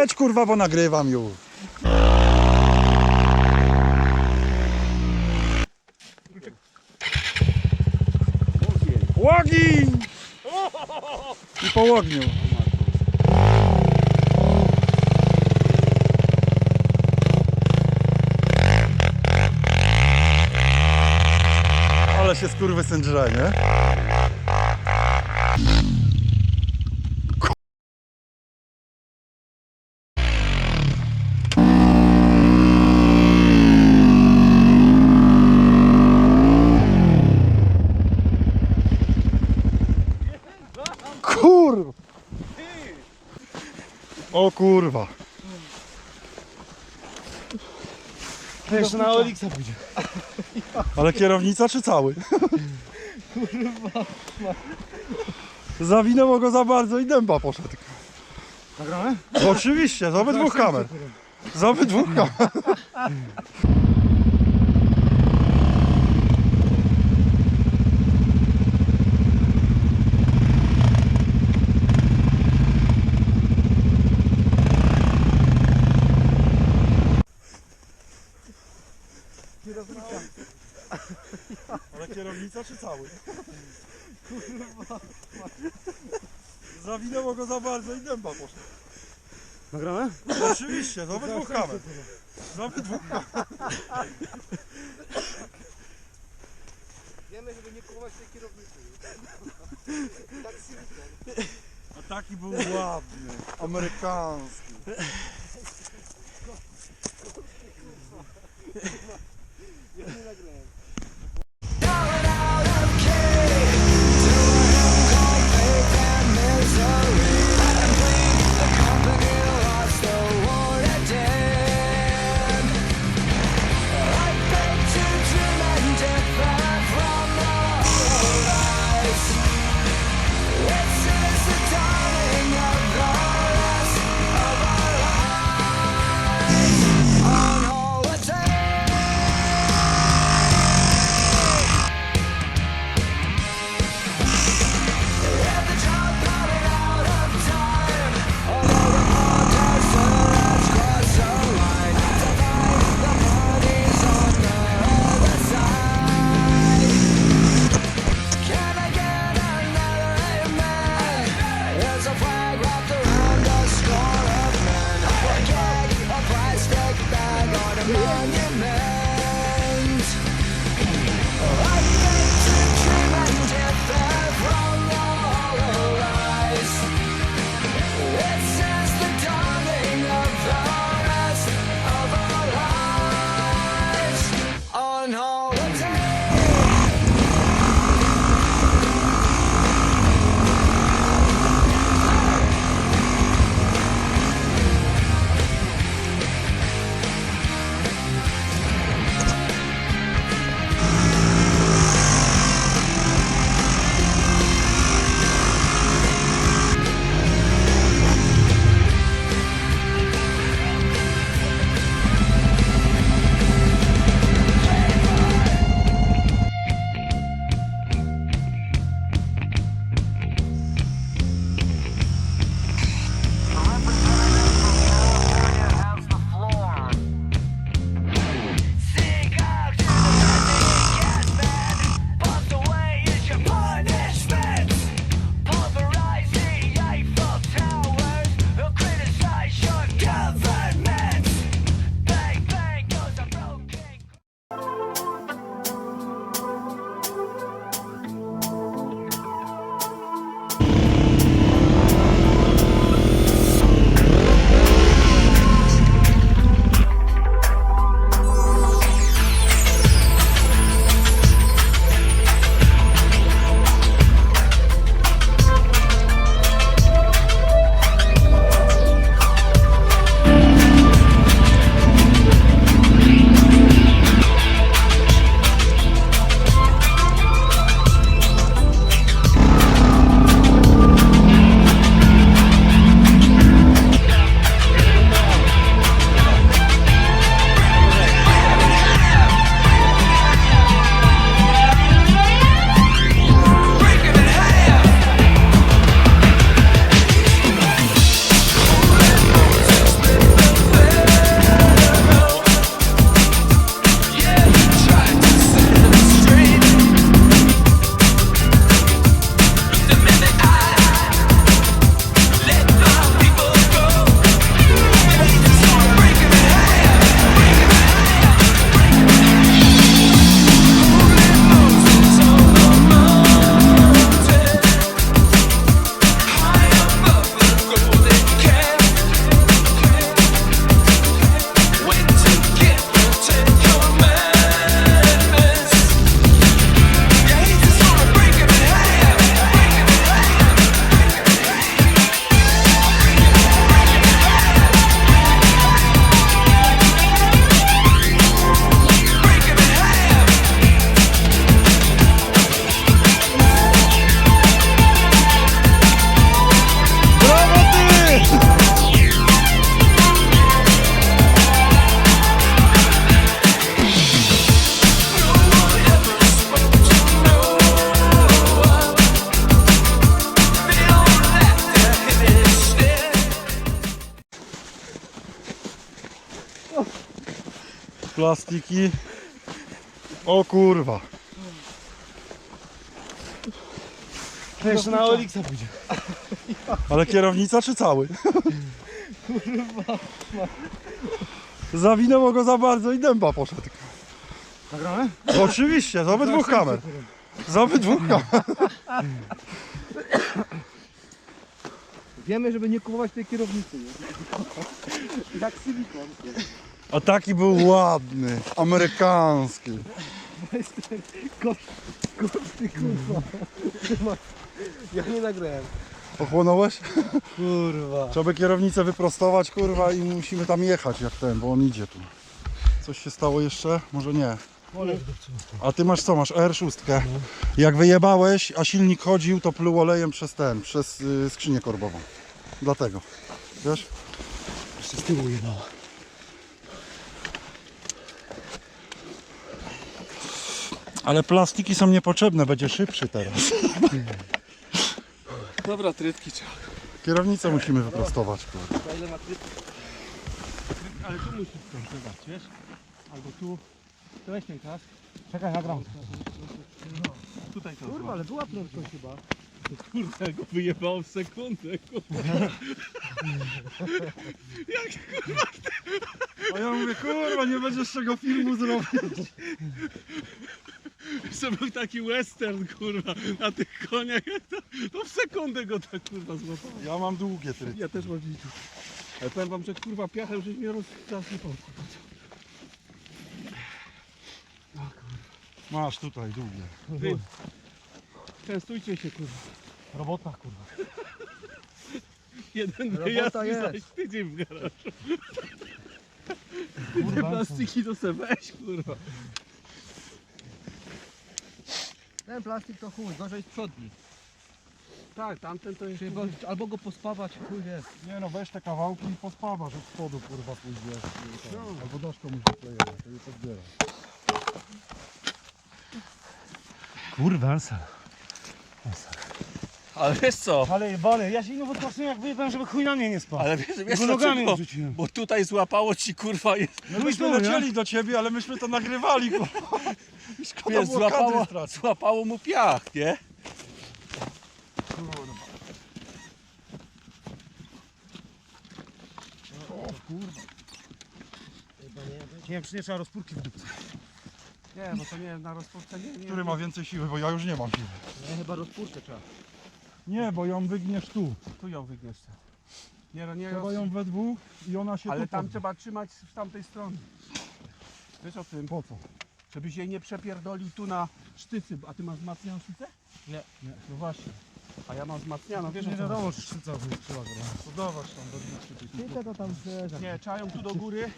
jedź kurwa, bo nagrywam już. Łogień! I po łogniu. Ale się skurwysyn drze, nie? Kurwa! O kurwa! Jeszcze na Olixa pójdzie. Ale kierownica czy cały? Zawinęło go za bardzo i dęba poszedł. Nagramy? Oczywiście, z obydwu kamer. Z obydwu kamer. Kierownica czy cały? Zawinęło go za bardzo i dęba poszedł. Nagramy? Oczywiście, z obydwu kamer. Z obydwu. Wiemy, żeby nie kupować tej kierownicy. Tak A taki był ładny, amerykański. Plastiki. O kurwa. Jeszcze na Olixa pójdzie. Ale kierownica czy cały? Zawinęło go za bardzo i dęba poszedł. Nagramy? Oczywiście, z obydwu kamer. Z obydwu kamer. Wiemy, żeby nie kupować tej kierownicy. Jak silikon. A taki był ładny, amerykański. Ty kurwa. Ja nie nagrałem. Ochłonąłeś? Kurwa. Trzeba by kierownicę wyprostować, kurwa, i musimy tam jechać jak ten, bo on idzie tu. Coś się stało jeszcze? Może nie. A ty masz co? Masz R6. Jak wyjebałeś, a silnik chodził, to pluł olejem przez ten, przez y, skrzynię korbową. Dlatego. Wiesz? Jeszcze z tyłu jebało. Ale plastiki są niepotrzebne, będzie szybszy teraz. Dobra, trytki trzeba. Kierownicę musimy wyprostować, kurwa. Na ile ma trytki? Ale tu musisz skontrować, wiesz? Albo tu. To weź ten kask. Czekaj, nagram. Tutaj to. Kurwa, ale była prędkość chyba. Kurde, go wyjebało w sekundę. A ja mówię, kurwa, nie będziesz czego filmu zrobić. To był taki western, kurwa, na tych koniach. To, to w sekundę go tak, kurwa, złapał. Ja mam długie tryty. Ja też mam widzieć. Ale powiem wam, że kurwa piachem, żeś mnie pomógł. Masz tutaj długie. Wy, częstujcie się, kurwa. Robota kurwa. Jeden Robota wyjazd i jest. zaś tydzień w garażu. Te plastiki to se weź, kurwa. Ten plastik to chuj, gorzej z przodni. Tak, tamten to jest... Czyli go, albo go pospawać, chuj wie. Nie no, weź te kawałki i pospawasz od spodu, kurwa, pójdzie. No. Albo daszką musisz klejeć, to je podbiera. Kurwa, Ansel. Ale wiesz co? Ale jebany, ja się ino wypatrzyłem jak wyjebałem, żeby chuj na mnie nie spadł. Ale wiesz, wiesz Go nogami dlaczego? rzuciłem. Bo tutaj złapało ci kurwa jest. No myśmy tu, nie? lecieli do ciebie, ale myśmy to nagrywali, kurwa. I Szkoda Wiesz, było złapało, stracić. złapało mu piach, nie? Nie wiem, czy nie trzeba rozpórki w dupce. Nie, bo to nie na rozpoczęcie. Nie, Który ma więcej siły, bo ja już nie mam siły. Nie, chyba rozpórkę trzeba. Nie, bo ją wygniesz tu. Tu ją wygniesz. Nie, no nie, Trzeba ją we dwóch i ona się ale tu tam podda. trzeba trzymać z tamtej strony. Wiesz o tym? Po co? Żebyś jej nie przepierdolił tu na sztycy. A ty masz wzmacnianą sztycę? Nie. nie. No właśnie. A ja mam wzmacnianą, wiesz Nie wiadomo, czy szczyca wytrzymała. To dawać tam do dwóch Ty to tam. Nie, trzeba ją tu do góry